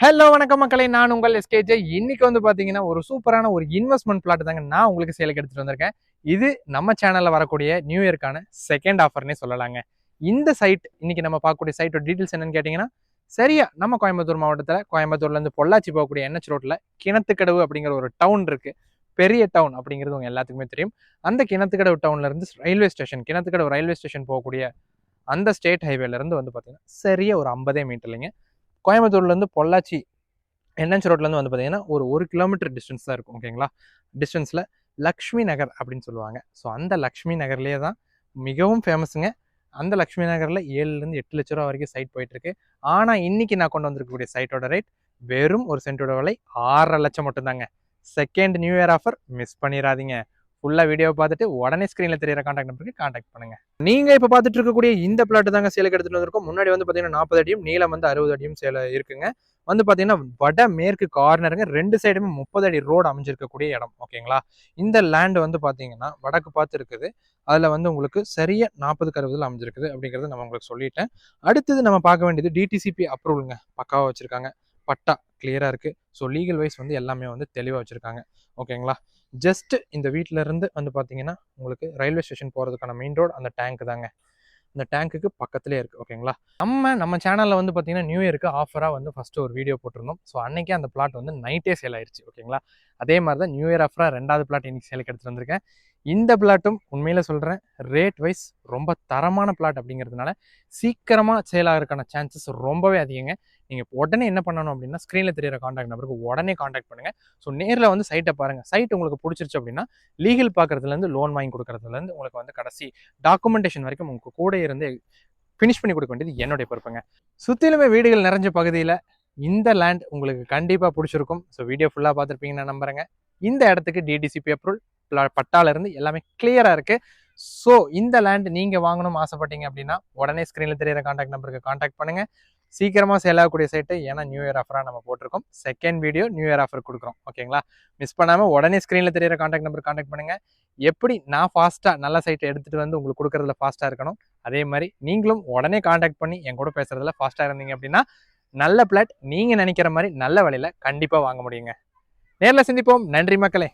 Hello வணக்கம் மக்களை. நான் உங்கள் எஸ்கேஜே இன்னைக்கு வந்து பார்த்தீங்கன்னா ஒரு சூப்பரான ஒரு இன்வெஸ்ட்மெண்ட் பிளாட் தாங்க நான் உங்களுக்கு சேலுக்கு எடுத்துட்டு வந்திருக்கேன். இது நம்ம சேனல்ல வரக்கூடிய நியூ இயர்க்கான செகண்ட் ஆஃபர்னே சொல்லலாங்க. இந்த சைட் இன்னைக்கு நம்ம பார்க்கக்கூடிய சைட்டோட டீட்டெயில்ஸ் என்னன்னு கேட்டிங்கன்னா சரியா நம்ம கோயம்புத்தூர் மாவட்டத்தில் கோயம்புத்தூர்லேருந்து பொள்ளாச்சி போகக்கூடிய என்ஹெச் ரோட்ல கிணத்துக்கடவு அப்படிங்கிற ஒரு டவுன் இருக்கு. பெரிய டவுன் அப்படிங்கிறது உங்க எல்லாத்துக்குமே தெரியும். அந்த கிணத்துக்கடவு டவுன்ல இருந்து railway station Kinathukadavu railway station போகக்கூடிய அந்த ஸ்டேட் ஹைவேல இருந்து வந்து பார்த்தீங்கன்னா சரியா ஒரு ஐம்பதே மீட்டர்லைங்க கோயம்புத்தூர்லேருந்து பொள்ளாச்சி என்என்ச் ரோட்லேருந்து வந்து பார்த்தீங்கன்னா ஒரு ஒரு கிலோமீட்டர் டிஸ்டன்ஸ் தான் இருக்கும் ஓகேங்களா டிஸ்டன்ஸில் லக்ஷ்மி நகர் அப்படின்னு சொல்லுவாங்க. ஸோ அந்த லக்ஷ்மி நகர்லேயே தான் மிகவும் ஃபேமஸுங்க அந்த லக்ஷ்மி நகரில் ஏழுலேருந்து எட்டு லட்ச ரூபா வரைக்கும் சைட் போயிட்டுருக்கு ஆனால் இன்றைக்கி நான் கொண்டு வந்திருக்கக்கூடிய சைட்டோட ரேட் வெறும் ஒரு சென்ட்டோட விலை ஆறரை லட்சம் மட்டும்தாங்க. Second new year offer miss பண்ணிடாதீங்க ஃபுல்லாக வீடியோ பார்த்துட்டு உடனே ஸ்க்ரீனில் தெரியிற காண்டாக்ட் நம்பருக்கு காண்டாக்ட் பண்ணுங்கள் நீங்கள் இப்போ பார்த்துட்டு இருக்கக்கூடிய இந்த பிளாட்டு தாங்க சேலுக்கு எடுத்துகிட்டு வந்திருக்கோம். முன்னாடி வந்து பார்த்தீங்கன்னா நாற்பது அடியும் நீளம் வந்து அறுபது அடியும் சேலை இருக்குங்க. வந்து பார்த்தீங்கன்னா வட மேற்கு கார்னருங்க ரெண்டு சைடுமே முப்பது அடி ரோடு அமைஞ்சிருக்கக்கூடிய இடம் ஓகேங்களா இந்த லேண்ட் வந்து பார்த்தீங்கன்னா வடக்கு பார்த்து இருக்குது. அதில் வந்து உங்களுக்கு சரியாக நாற்பதுக்கு அறுபதில் அமைஞ்சிருக்குது அப்படிங்கிறத நம்ம உங்களுக்கு சொல்லிட்டேன். அடுத்தது நம்ம பார்க்க வேண்டியது டிடிசிபி அப்ரூவலுங்க பக்காவாக வச்சுருக்காங்க. பட்டா. கிளியராக இருக்குது ஸோ லீகல் வைஸ் வந்து எல்லாமே வந்து தெளிவாக வச்சுருக்காங்க. ஓகேங்களா ஜஸ்ட் இந்த வீட்டில இருந்து வந்து பார்த்தீங்கன்னா உங்களுக்கு ரயில்வே ஸ்டேஷன் போகிறதுக்கான மெயின் ரோடு அந்த டேங்க் தாங்க. இந்த டேங்க்குக்கு பக்கத்துலேயே இருக்குது ஓகேங்களா நம்ம நம்ம சேனலில் வந்து பார்த்தீங்கன்னா நியூ இயருக்கு ஆஃபராக வந்து ஃபஸ்ட்டு ஒரு வீடியோ போட்டிருந்தோம். ஸோ அன்றைக்கே அந்த பிளாட் வந்து நைட்டே சேல் ஆயிடுச்சு ஓகேங்களா அதே மாதிரி தான் நியூ இயர் ஆஃபராக ரெண்டாவது பிளாட் இன்றைக்கி சேலுக்கு எடுத்துகிட்டு வந்திருக்கேன். இந்த பிளாட்டும் உண்மையில் சொல்கிறேன் ரேட் வைஸ் ரொம்ப தரமான பிளாட் அப்படிங்கிறதுனால சீக்கிரமாக சேலாகிறதுக்கான சான்சஸ் ரொம்பவே அதிகங்க. நீங்கள் உடனே என்ன பண்ணணும் அப்படின்னா ஸ்க்ரீனில் தெரியிற காண்டாக்ட் நம்பருக்கு உடனே காண்டாக்ட் பண்ணுங்கள் ஸோ நேரில் வந்து சைட்டை பாருங்கள் சைட் உங்களுக்கு பிடிச்சிருச்சு அப்படின்னா லீகல் பார்க்குறதுலேருந்து லோன் வாங்கி கொடுக்குறதுலேருந்து உங்களுக்கு வந்து கடைசி டாக்குமெண்டேஷன் வரைக்கும் உங்களுக்கு கூட இருந்து ஃபினிஷ் பண்ணி கொடுக்க வேண்டியது என்னுடைய பொறுப்புங்க. சுற்றிலுமே வீடுகள் நிறைஞ்ச பகுதியில் இந்த லேண்ட் உங்களுக்கு கண்டிப்பாக பிடிச்சிருக்கும். ஸோ வீடியோ ஃபுல்லாக பார்த்துருப்பீங்கன்னு நான் நம்புறேங்க. இந்த இடத்துக்கு டிடிசிபி அப்ரூவல் பட்டாலேருந்து எல்லாமே கிளியராக இருக்குது ஸோ இந்த லேண்ட் நீங்கள் வாங்கணும் ஆசைப்பட்டீங்க அப்படின்னா உடனே ஸ்க்ரீனில் தெரியிற காண்டாக்ட் நம்பருக்கு காண்டாக்ட் பண்ணுங்கள் சீக்கிரமாக சேல் ஆகக்கூடிய சைட்டு ஏன்னா நியூ இயர் ஆஃபராக நம்ம போட்டிருக்கோம். Second video new year offer கொடுக்குறோம். ஓகேங்களா மிஸ் பண்ணாமல் உடனே ஸ்க்ரீனில் தெரியிற காண்டாக்ட் நம்பர் காண்டாக்ட் பண்ணுங்கள் எப்படி நான் ஃபாஸ்ட்டாக நல்ல சைட்டை எடுத்துகிட்டு வந்து உங்களுக்கு கொடுக்குறதுல ஃபாஸ்ட்டாக இருக்கணும்? அதே மாதிரி நீங்களும் உடனே காண்டாக்ட் பண்ணி என் கூட பேசுகிறதுல ஃபாஸ்ட்டாக இருந்தீங்க அப்படின்னா நல்ல பிளாட் நீங்கள் நினைக்கிற மாதிரி நல்ல வழியில் கண்டிப்பாக வாங்க முடியுங்க. நேரில் சந்திப்போம். நன்றி மக்களே.